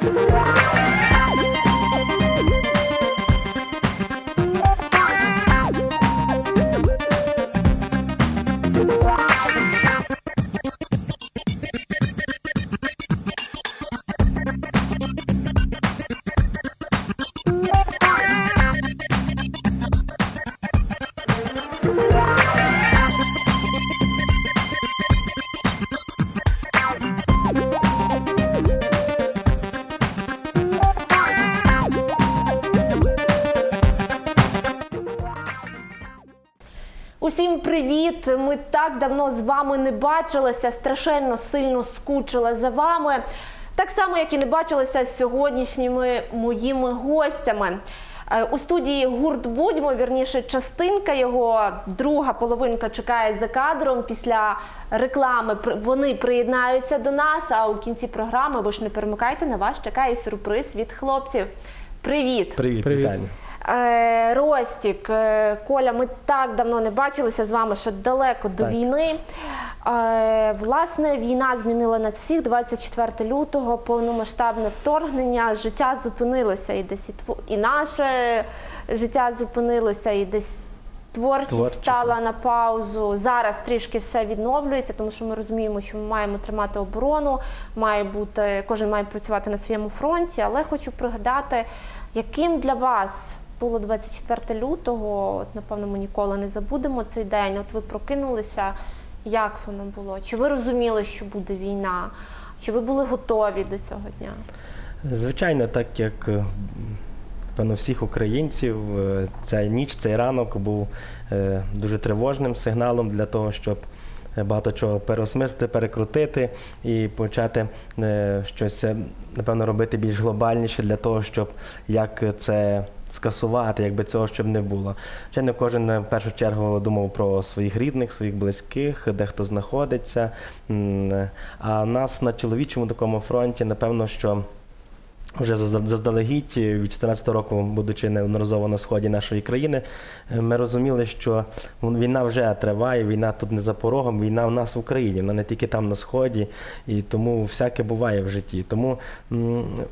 Bye. Привіт! Ми так давно з вами не бачилися, страшенно сильно скучила за вами. Так само, як і не бачилися з сьогоднішніми моїми гостями. Е, У студії гурт Будьмо, вірніше, частинка його, друга половинка чекає за кадром. Після реклами вони приєднаються до нас. А у кінці програми ви ж не перемикайте на вас чекає сюрприз від хлопців. Привіт! Привіт, Привіт. вітання. Е, Ростік, е, Коля, ми так давно не бачилися з вами, що далеко до Так. війни. Е, Власне, війна змінила нас всіх. 24 лютого, повномасштабне вторгнення. Життя зупинилося і десь і, наше життя зупинилося, і десь творчість Творче, стала на паузу. Зараз трішки все відновлюється, тому що ми розуміємо, що ми маємо тримати оборону, має бути, кожен має працювати на своєму фронті. Але хочу пригадати, яким для вас було 24 лютого. От, напевно, ми ніколи не забудемо цей день. От ви прокинулися. Як воно було? Чи ви розуміли, що буде війна? Чи ви були готові до цього дня? Звичайно, так як е, певно всіх українців, е, ця ніч, цей ранок був е, дуже тривожним сигналом для того, щоб багато чого переосмислити, перекрутити і почати щось, напевно, робити більш глобальніше для того, щоб як це скасувати, якби цього щоб не було. Звичайно, кожен е, в першу чергу думав про своїх рідних, своїх близьких, де хто знаходиться. Е, А нас на чоловічому такому фронті, напевно, що вже зазда- заздалегідь від 2014 року, будучи неодноразово на сході нашої країни, е, ми розуміли, що війна вже триває, війна тут не за порогом, війна в нас в Україні, вона не тільки там на сході, і тому всяке буває в житті. Тому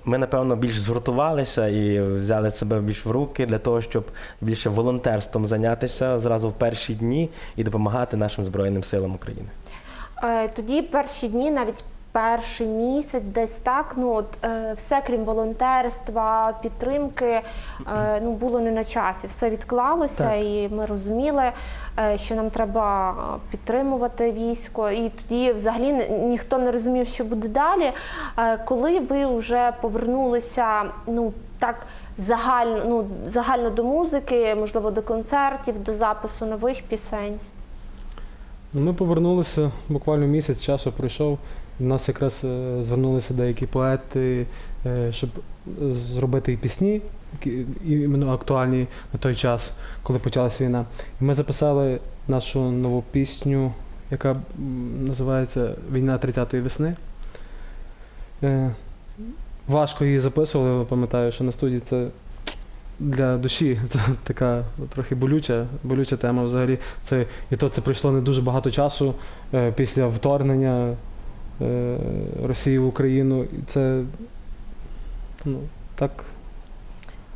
ми, напевно, більш згуртувалися і взяли себе більш в руки для того, щоб більше волонтерством зайнятися зразу в перші дні і допомагати нашим Збройним силам України. Е, Тоді перші дні, навіть перший місяць, десь так. Ну от е, все крім волонтерства, підтримки, е, ну було не на часі. Все відклалося, Так. і ми розуміли, е, що нам треба підтримувати військо. І тоді взагалі ні- ніхто не розумів, що буде далі. Е, Коли ви вже повернулися, ну так. Загально, ну, загально до музики, можливо, до концертів, до запису нових пісень. Ну, Ми повернулися буквально місяць часу пройшов. У нас якраз е, звернулися деякі поети, е, щоб зробити пісні, іменно актуальні на той час, коли почалася війна. Ми записали нашу нову пісню, яка називається Війна 30-ї весни. Е, Важко її записували, пам'ятаю, що на студії це для душі це така трохи болюча, болюча тема взагалі. Це, і то це пройшло не дуже багато часу е, після вторгнення Росії в Україну. І це ну, так.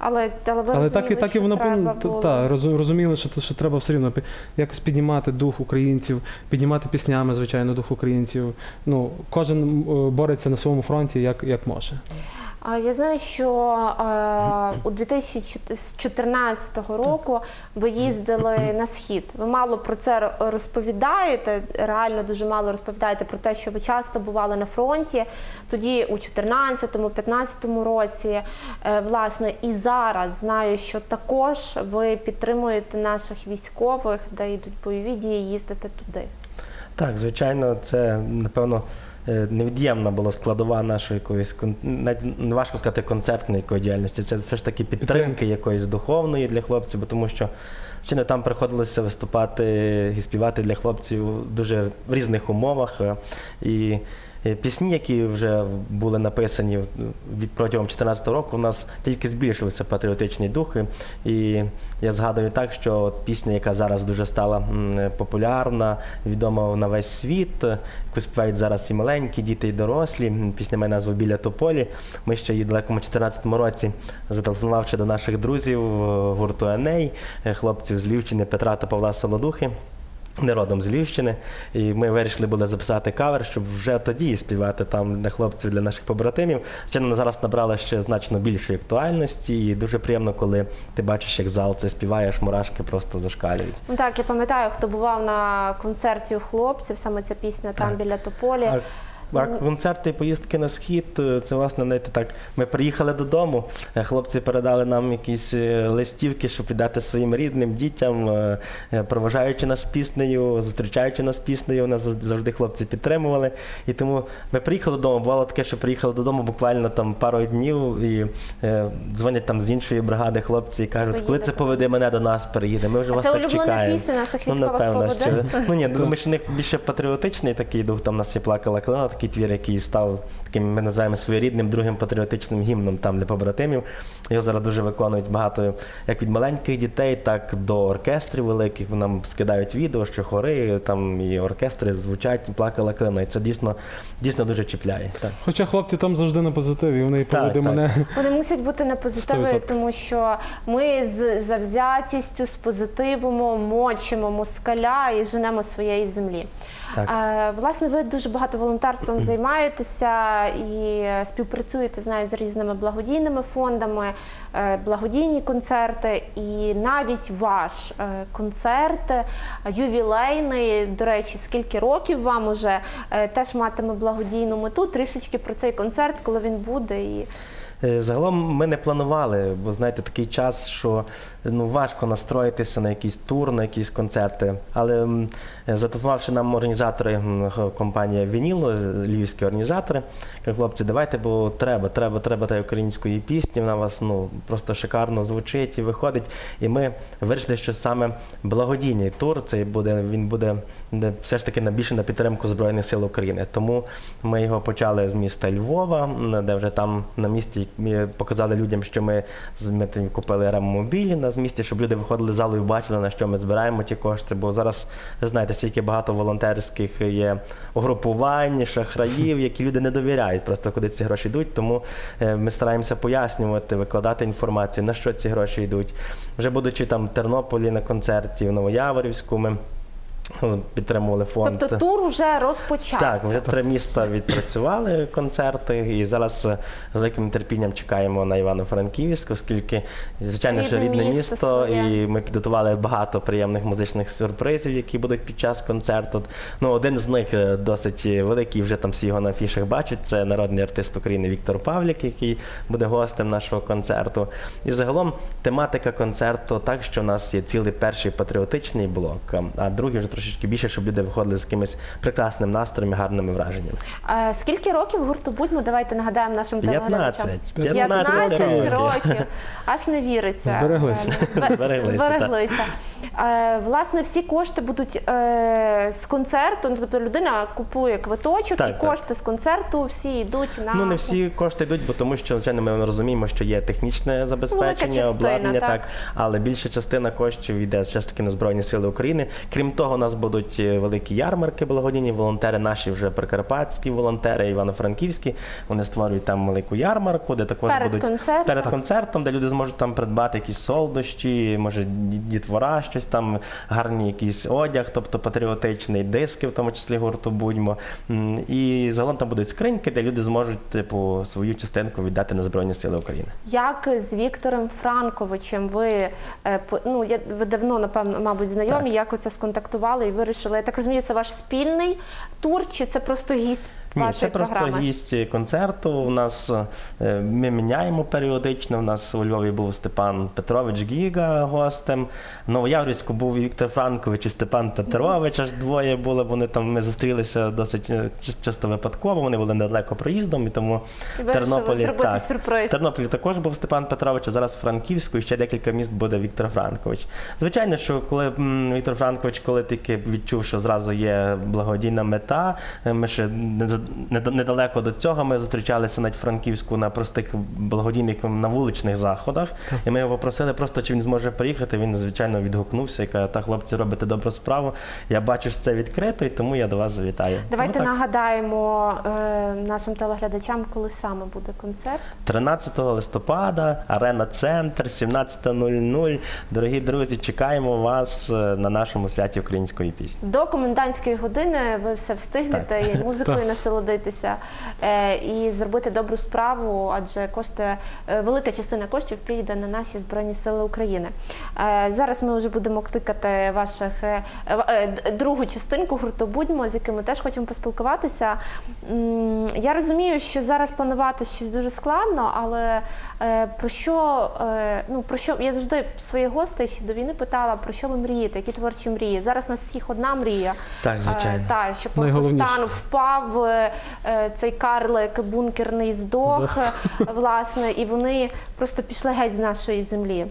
Але, але ви Але так, і так і воно треба було. та, розуміли, що, що треба все рівно якось піднімати дух українців, піднімати піснями, звичайно, дух українців. Ну, кожен е, бореться на своєму фронті як, як може. Я знаю, що е, у 2014 року ви їздили на схід. Ви мало про це розповідаєте. Реально дуже мало розповідаєте про те, що ви часто бували на фронті. Тоді у 2014-2015 році, е, власне, і зараз знаю, що також ви підтримуєте наших військових, де йдуть бойові дії, їздите туди. Так, звичайно, це напевно невід'ємна була складова нашої якоїсь навіть не важко сказати концертної якої діяльності. Це все ж таки підтримки якоїсь духовної для хлопців, бо тому що Звичайно, там приходилося виступати і співати для хлопців дуже в різних умовах. е, І е, пісні, які вже були написані протягом 2014 року, у нас тільки збільшився патріотичний дух. І я згадую так, що от пісня, яка зараз дуже стала популярна, відома на весь світ, е, яку співають зараз і маленькі, діти, і дорослі. Пісня має назву Біля тополі. Ми ще її далекому 2014 році, зателефонувавши до наших друзів е, гурту Еней, е, хлопців з Лівчини Петра та Павла Солодухи. Не родом з Львівщини, і ми вирішили були записати кавер, щоб вже тоді співати там для хлопців, для наших побратимів. Вона зараз набрала ще значно більшої актуальності, і дуже приємно, коли ти бачиш, як зал це співаєш, мурашки просто зашкалюють. Ну так, я пам'ятаю, хто бував на концерті у хлопців, саме ця пісня там Так. біля тополі. А, а концерти і поїздки на схід, е, це власне знаєте, так. Ми приїхали додому. е, Хлопці передали нам якісь е, листівки, щоб віддати своїм рідним дітям, проважаючи нас піснею, зустрічаючи нас піснею. Нас завжди хлопці підтримували. І тому ми приїхали додому. Бувало таке, що приїхали додому буквально там пару днів і е, дзвонять там з іншої бригади хлопці і кажуть, коли це поведе мене до нас, переїде. Ми вже А вас це так чекаємо. пісня наших Ну, напевно, поведе? що ну ні, думаю, що в них більше патріотичний такий дух. Там нас є плакала клина, такий твір, який став таким, ми називаємо своєрідним другим патріотичним гімном там для побратимів. Його зараз дуже виконують багато як від маленьких дітей, так до оркестрів великих. Нам скидають відео, що хори там і оркестри звучать, плакала клина. І це дійсно дійсно дуже чіпляє. Так. Хоча хлопці там завжди на позитиві, вони і Так, поведе так. мене. Вони мусять бути на позитиві, 100%. тому що ми з завзятістю, з позитивом мочимо москаля і женемо своєї землі. Так. Е, власне, ви дуже багато волонтерством займаєтеся і співпрацюєте знаю, з різними благодійними фондами, е, благодійні концерти, і навіть ваш е, концерт е, ювілейний, до речі, скільки років вам уже теж матиме благодійну мету. Трішечки про цей концерт, коли він буде і. Е, Загалом ми не планували, бо знаєте, такий час, що ну важко настроїтися на якийсь тур, на якісь концерти. Але зателефонувавши нам організатори компанія Вініл, е, львівські організатори, кажуть, хлопці, давайте, бо треба, треба, треба та української пісні. Вона у вас ну просто шикарно звучить і виходить. І ми вирішили, що саме благодійний тур цей буде. Він буде все ж таки на більше на підтримку збройних сил України. Тому ми його почали з міста Львова, де вже там на місці ми показали людям, що ми ми купили ремомобілі на з місті, щоб люди виходили з залу і бачили, на що ми збираємо ті кошти. Бо зараз ви знаєте, скільки багато волонтерських є угрупувань, шахраїв, які люди не довіряють, просто куди ці гроші йдуть. Тому е, ми стараємося пояснювати, викладати інформацію, на що ці гроші йдуть. Вже будучи там в Тернополі на концерті, в Новояворівську, ми підтримували фонд. Тобто тур уже розпочався. Так, вже три міста відпрацювали концерти, і зараз з великим терпінням чекаємо на Івано-Франківськ, оскільки, звичайно, що Рідне рідне місто місто, і ми підготували багато приємних музичних сюрпризів, які будуть під час концерту. Ну, один з них е, досить великий, вже там всі його на афішах бачать. Це народний артист України Віктор Павлік, який буде гостем нашого концерту. І загалом тематика концерту так, що у нас є цілий перший патріотичний блок, а другий вже трошечки більше, щоб люди виходили з якимось прекрасним настроєм і гарними враженнями. А Скільки років гурту будьмо? Давайте нагадаємо нашим 15. телеглядачам. 15 років. років. Аж не віриться. Збереглися. Е, Збереглися, Збереглися. Власне, всі кошти будуть е, з концерту. Ну, Тобто людина купує квиточок Так, і так. кошти з концерту всі йдуть на Ну не всі кошти йдуть, бо тому що звичайно ми розуміємо, що є технічне забезпечення, частина, обладнання, так. так. але більша частина коштів йде все ж таки на Збройні Сили України. Крім того, у нас будуть е, великі ярмарки благодійні, волонтери наші вже прикарпатські волонтери, івано-франківські. Вони створюють там велику ярмарку, де також Перед будуть концертом. перед концертом, де люди зможуть там придбати якісь солодощі, може ді- дітвора, щось там, гарний якийсь одяг, тобто патріотичний, диски, в тому числі гурту будьмо. І загалом там будуть скриньки, де люди зможуть типу свою частинку віддати на Збройні Сили України. Як з Віктором Франковичем ви е, ну я ви давно напевно, мабуть, знайомі, Так. як оце сконтактували і вирішили? Я так розумію, це ваш спільний тур, чи це просто гість Ні, це просто гість концерту. У нас е, ми міняємо періодично. У нас у Львові був Степан Петрович Гіга гостем. В Новояврівську був Віктор Франкович і Степан Петрович. Аж двоє були. Вони там ми зустрілися досить е, чисто випадково. Вони були недалеко проїздом, і тому І в Тернополі так. сюрприз. Тернополі також був Степан Петрович, а зараз Франківську і ще декілька міст буде Віктор Франкович. Звичайно, що коли Віктор Франкович, коли тільки відчув, що зразу є благодійна мета, е, ми ще не- недалеко до цього ми зустрічалися навіть в Франківську на простих благодійних на вуличних заходах. І ми його попросили просто, чи він зможе приїхати. Він, звичайно, відгукнувся і каже, та хлопці, робите добру справу. Я бачу, що це відкрито, і тому я до вас завітаю. Давайте Ну, нагадаємо е, нашим телеглядачам, коли саме буде концерт. 13 листопада, арена Центр, 17.00. Дорогі друзі, чекаємо вас е, на нашому святі української пісні. До комендантської години ви все встигнете і музикою Так. Насолодитися е, і зробити добру справу, адже кошти, е, велика частина коштів піде на наші збройні сили України. Е, зараз ми вже будемо кликати ваших другу частинку гурту Будьмо, з якими теж хочемо поспілкуватися. Я розумію, що зараз планувати щось дуже складно, але про що ну про що я завжди своїх гостей ще до війни питала, про що ви мрієте, які творчі мрії. Зараз у нас всіх одна мрія. Так, звичайно. Так, щоб. Пакистан впав, цей карлик бункерний здох, е, власне, і вони просто пішли геть з нашої землі.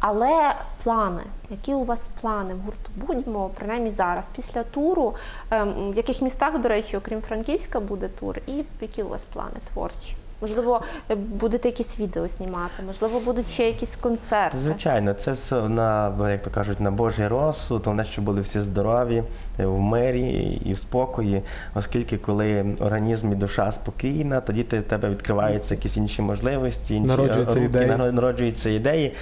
Але плани, які у вас плани в гурту будьмо, принаймні зараз, після туру, ем, в яких містах, до речі, окрім Франківська, буде тур, і які у вас плани творчі? Можливо, е, будете якісь відео знімати, можливо, будуть ще якісь концерти. Звичайно, це все на, як то кажуть, на Божий розсуд, головне, щоб були всі здорові, е, в мирі і в спокої, оскільки коли організм і душа спокійна, тоді ти- тебе відкриваються якісь інші можливості, інші Народжуються руки, ідеї. народжуються ідеї.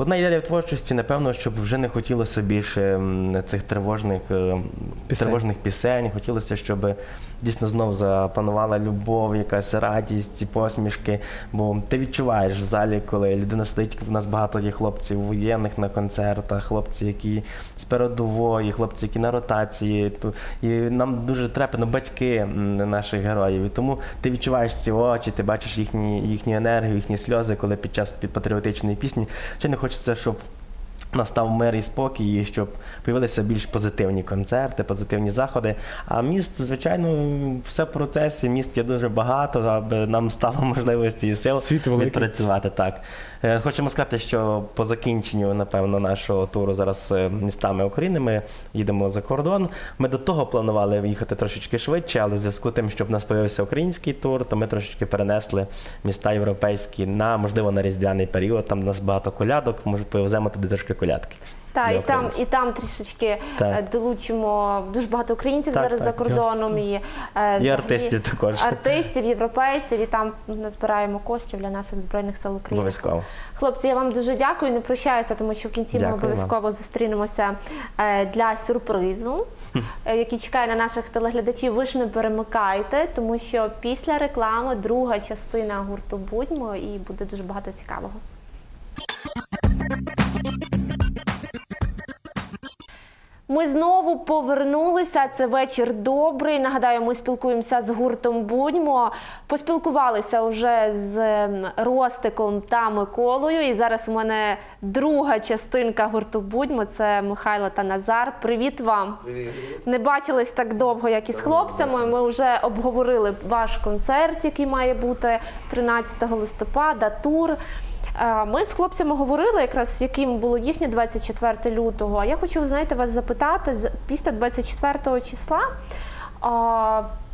Одна ідея в творчості, напевно, щоб вже не хотілося більше цих тривожних е, Пісень. тривожних пісень. Хотілося, щоб дійсно знов запанувала любов, якась радість посмішки. Бо ти відчуваєш в залі, коли людина сидить, в нас багато є хлопців воєнних на концертах, хлопці, які з передової, хлопці, які на ротації. І нам дуже трепетно батьки наших героїв. І тому ти відчуваєш ці очі, ти бачиш їхні, їхню енергію, їхні сльози, коли під час патріотичної пісні. Чи не хочеться, щоб настав мир і спокій, і щоб появилися більш позитивні концерти, позитивні заходи. А міст, звичайно, все в процесі. Міст є дуже багато, аби нам стало можливості і сил Світ відпрацювати. Так хочемо сказати, що по закінченню, напевно, нашого туру зараз е, містами України ми їдемо за кордон. Ми до того планували їхати трошечки швидше, але в зв'язку з тим, щоб в нас появився український тур, то ми трошечки перенесли міста європейські на можливо на різдвяний період. Там у нас багато колядок. Може, повеземо туди трошки колядки. Так, для і там, і там трішечки Так. е, долучимо дуже багато українців Так, зараз так. за кордоном і, е, взагалі артистів також. артистів, європейців, і там назбираємо коштів для наших збройних сил України. Обов'язково. Хлопці, я вам дуже дякую. Не прощаюся, тому що в кінці ми Дякую обов'язково зустрінемося е, для сюрпризу, який чекає на наших телеглядачів. Ви ж не перемикайте, тому що після реклами друга частина гурту будьмо і буде дуже багато цікавого. Ми знову повернулися. Це вечір добрий. Нагадаю, ми спілкуємося з гуртом Будьмо. Поспілкувалися вже з ем, Ростиком та Миколою. І зараз у мене друга частинка гурту Будьмо. Це Михайло та Назар. Привіт вам! Не бачились так довго, як і з хлопцями. Ми вже обговорили ваш концерт, який має бути 13 листопада. Тур. Е, Ми з хлопцями говорили, якраз яким було їхнє 24 лютого. А я хочу, знаєте, вас запитати після 24 числа.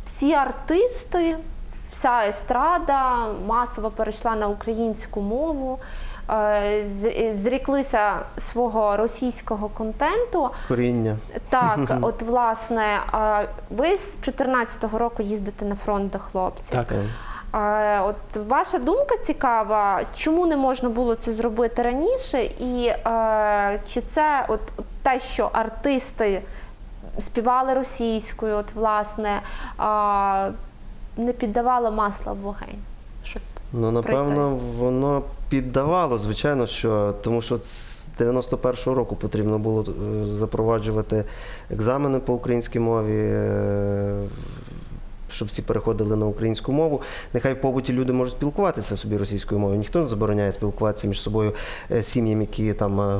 Всі артисти, вся естрада масово перейшла на українську мову. е, Зріклися свого російського контенту. Коріння. Так, от власне, ви з 14-го року їздите на фронт до хлопців. Так. От ваша думка цікава, чому не можна було це зробити раніше, і е, чи це от, те, що артисти співали російською, от власне не піддавало масла в вогонь? Щоб Ну, напевно, воно піддавало, звичайно, що тому що з 91-го року потрібно було е, запроваджувати екзамени по українській мові. Щоб всі переходили на українську мову. Нехай в побуті люди можуть спілкуватися собі російською мовою. Ніхто не забороняє спілкуватися між собою е, сім'ям, які там е,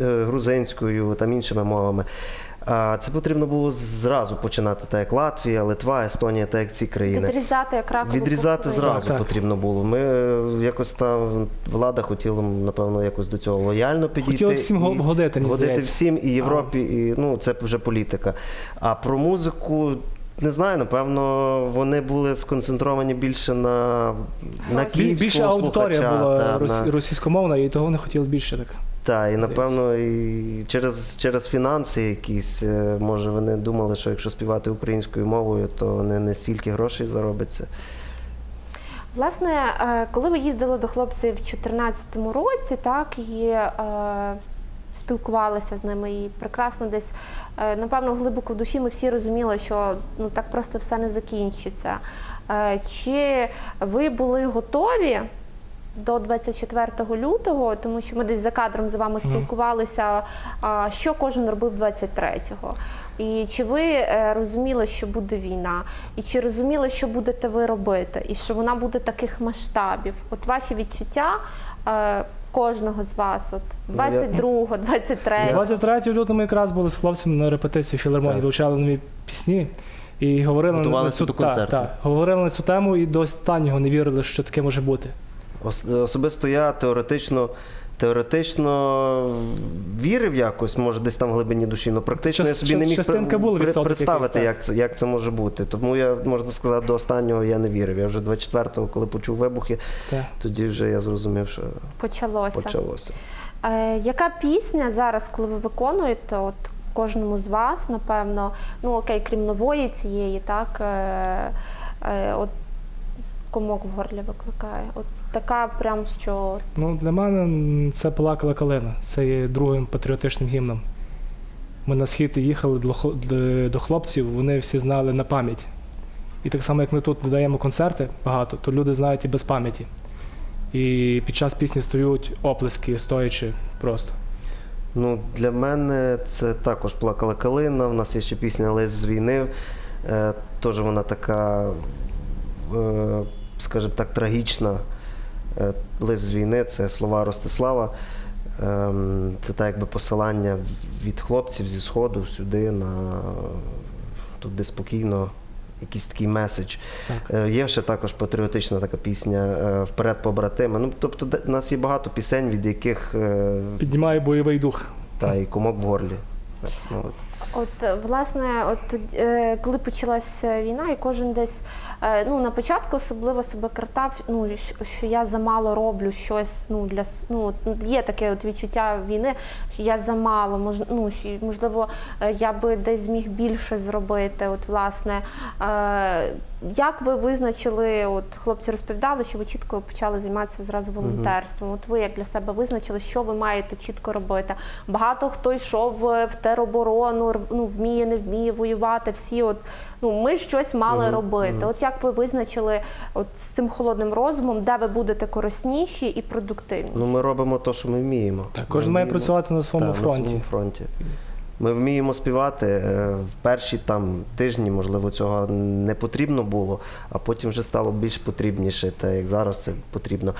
е, грузинською, там іншими мовами. А це потрібно було зразу починати, так як Латвія, Литва, Естонія, так як ці країни. Відрізати як ракову Відрізати зразу Так, так. потрібно було. Ми якось там влада хотіла, напевно, якось до цього лояльно підійти. Хотіла всім і годити, мені годити здається. всім і Європі, і ну це вже політика. А про музику. Не знаю, напевно, вони були сконцентровані більше на, на київського Більше аудиторія слухача, була та, рос- на- російськомовна, і того вони хотіли більше так. та, і напевно, і через, через фінанси якісь, е, може, вони думали, що якщо співати українською мовою, то не, не стільки грошей заробиться. Власне, е, коли ви їздили до хлопців в 2014 році, так і е, спілкувалися з ними, і прекрасно десь, е, напевно, глибоко в душі ми всі розуміли, що ну так просто все не закінчиться. Е, чи ви були готові? До 24 лютого, тому що ми десь за кадром з вами спілкувалися, що кожен робив 23-го. І чи ви е, розуміли, що буде війна, і чи розуміли, що будете ви робити, і що вона буде таких масштабів? От ваші відчуття кожного з вас, от Ну, 22-го, 23-го. 23 лютого ми якраз були з хлопцями на репетиції філармонії, вивчали нові пісні і говорили на, на цю до та, та, говорили на цю тему і до останнього не вірили, що таке може бути. Ос- Особисто я теоретично, теоретично вірив якось, може, десь там в глибині душі, але практично Част- я собі не міг при- представити, як це, як це може бути. Тому я, можна сказати, до останнього я не вірив. Я вже 24-го, коли почув вибухи, Так. тоді вже я зрозумів, що Почалося. почалося. Е, яка пісня зараз, коли ви виконуєте, от кожному з вас, напевно, ну окей, крім нової цієї, так, е, е, от комок в горлі викликає. От така прям що. Ну, для мене це плакала калина. Це є другим патріотичним гімном. Ми на схід їхали до хл- до- до хлопців, вони всі знали на пам'ять. І так само, як ми тут даємо концерти багато, то люди знають і без пам'яті. І під час пісні стоять оплески, стоячи просто. Ну, для мене це також плакала калина. У нас є ще пісня Лис з війни. Е, Теж вона така, е, скажімо так, трагічна. Е, Лис з війни це слова Ростислава. Ем, Це так якби посилання від хлопців зі Сходу сюди на туди спокійно. Якийсь такий меседж. Так. Е, Є ще також патріотична така пісня е, Вперед побратими. Ну, тобто, де- у нас є багато пісень, від яких Піднімає бойовий дух. та і комок в горлі. Так. От власне, от е, коли почалася війна, і кожен десь е, ну на початку особливо себе картав, ну що я замало роблю щось. Ну для ну є таке от відчуття війни, що я замало, мож, ну що, можливо, е, я би десь зміг більше зробити. От власне, як ви визначили? От хлопці розповідали, що ви чітко почали займатися зразу волонтерством. От ви як для себе визначили, що ви маєте чітко робити. Багато хто йшов в тероборону, ну вміє, не вміє воювати. Всі, от ну ми щось мали робити. От як ви визначили от з цим холодним розумом, де ви будете корисніші і продуктивніші? Ну, ми робимо те, що ми вміємо. Так, Ми кожен має вміємо- працювати на своєму Та, фронті. На своєму фронті. Ми вміємо співати. е, В перші там тижні, можливо, цього не потрібно було, а потім вже стало більш потрібніше, так як зараз це потрібно.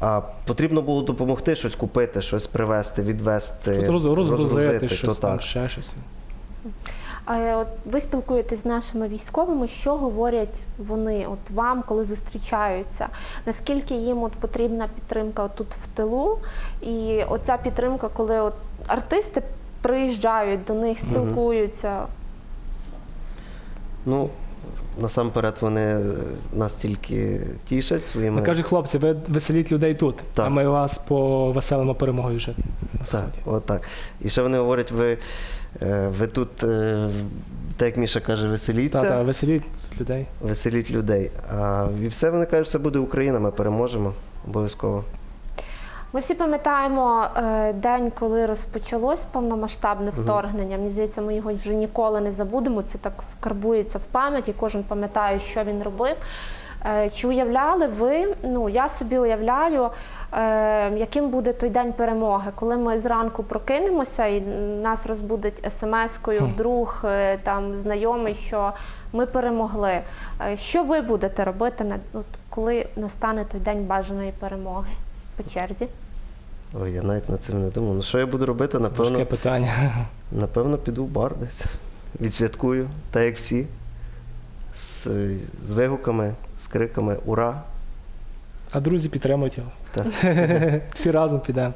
А потрібно було допомогти щось купити, щось привезти, відвезти, розгрузити розгрузити, щось то там, так. ще щось. А от ви спілкуєтесь з нашими військовими, що говорять вони от вам, коли зустрічаються? Наскільки їм от потрібна підтримка от тут в тилу? І оця підтримка, коли от артисти приїжджають до них, спілкуються. Ну, насамперед вони е, нас тільки тішать своїми. Ми кажуть, хлопці, ви веселіть людей тут, Так. а ми вас повеселимо перемогою вже. Так, сході. отак. І ще вони говорять, ви, е, ви тут, е, так як Міша каже, веселіться. Та, та, веселіть людей. веселіть людей. А, і все вони кажуть, все буде Україна, ми переможемо обов'язково. Ми всі пам'ятаємо е, день, коли розпочалось повномасштабне вторгнення. Мені здається, ми його вже ніколи не забудемо. Це так вкарбується в пам'яті, кожен пам'ятає, що він робив. Е, Чи уявляли ви? Ну я собі уявляю, е, яким буде той день перемоги, коли ми зранку прокинемося і нас розбудить смс-кою друг, е, там знайомий, що ми перемогли. Що ви будете робити, на- от, коли настане той день бажаної перемоги по черзі? Ой, я навіть над цим не думав. Ну що я буду робити? Напевно, питання. напевно, піду в бар десь. Відсвяткую, так як всі. З, з вигуками, з криками Ура! А друзі підтримують його. Так. Всі разом підемо.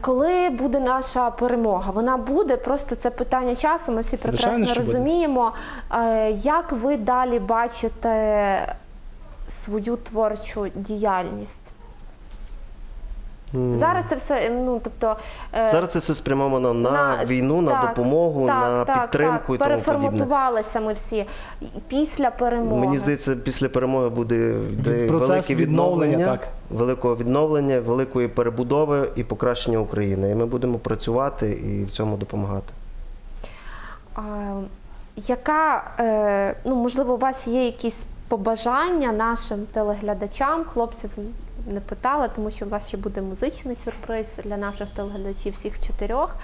Коли буде наша перемога? Вона буде, просто це питання часу. Ми всі Звичайно, прекрасно що буде. розуміємо. Е, Як ви далі бачите свою творчу діяльність? Зараз це все, ну тобто е, Зараз це все спрямовано на, На- війну, на допомогу, так, на так, підтримку так. і тому подібне. переформатувалися ми всі після перемоги. Мені здається, після перемоги буде Процес велике відновлення, відновлення, так. великого відновлення, великої перебудови і покращення України. І ми будемо працювати і в цьому допомагати. А, яка, е, ну, можливо, у вас є якісь побажання нашим телеглядачам? Хлопців не питала, тому що у вас ще буде музичний сюрприз для наших телеглядачів, всіх чотирьох.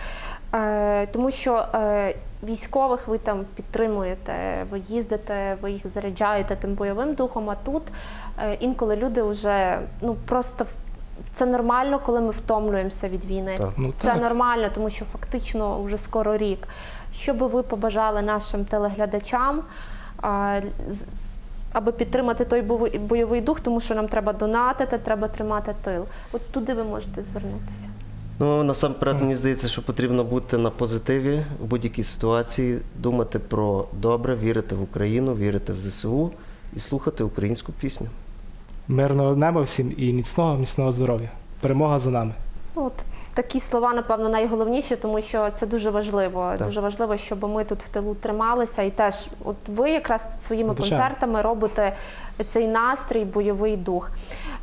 Е, тому що е, військових ви там підтримуєте, ви їздите, ви їх заряджаєте тим бойовим духом, а тут е, інколи люди вже ну, просто це нормально, коли ми втомлюємося від війни. Так. Ну, Це так. нормально, тому що фактично вже скоро рік. Що би ви побажали нашим телеглядачам, з- аби підтримати той бойовий- дух, тому що нам треба донатити, треба тримати тил. От туди ви можете звернутися. Ну, насамперед, мені здається, що потрібно бути на позитиві в будь-якій ситуації, думати про добре, вірити в Україну, вірити в ЗСУ і слухати українську пісню. Мирного неба всім і міцного, міцного здоров'я. Перемога за нами. От такі слова, напевно, найголовніші, тому що це дуже важливо. Так. Дуже важливо, щоб ми тут в тилу трималися. І теж, от ви якраз своїми Звичайно. концертами робите цей настрій, бойовий дух.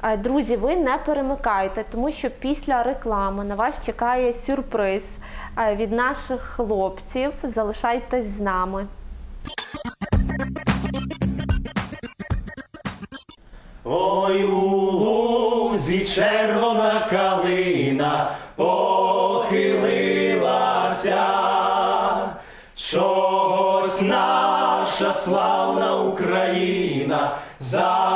Е, Друзі, ви не перемикайте, тому що після реклами на вас чекає сюрприз е, від наших хлопців. Залишайтесь з нами. Ой, у лузі червона калина похилилася, чогось наша славна Україна зажурилася,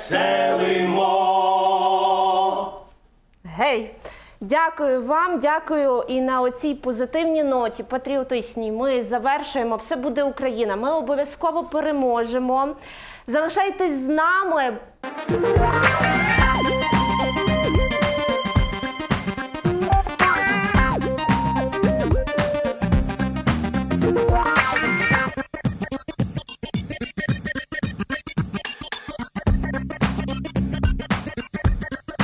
розвеселимо. Гей! Дякую вам, дякую. І на оцій позитивній ноті, патріотичній, ми завершуємо. Все буде Україна. Ми обов'язково переможемо. Залишайтесь з нами.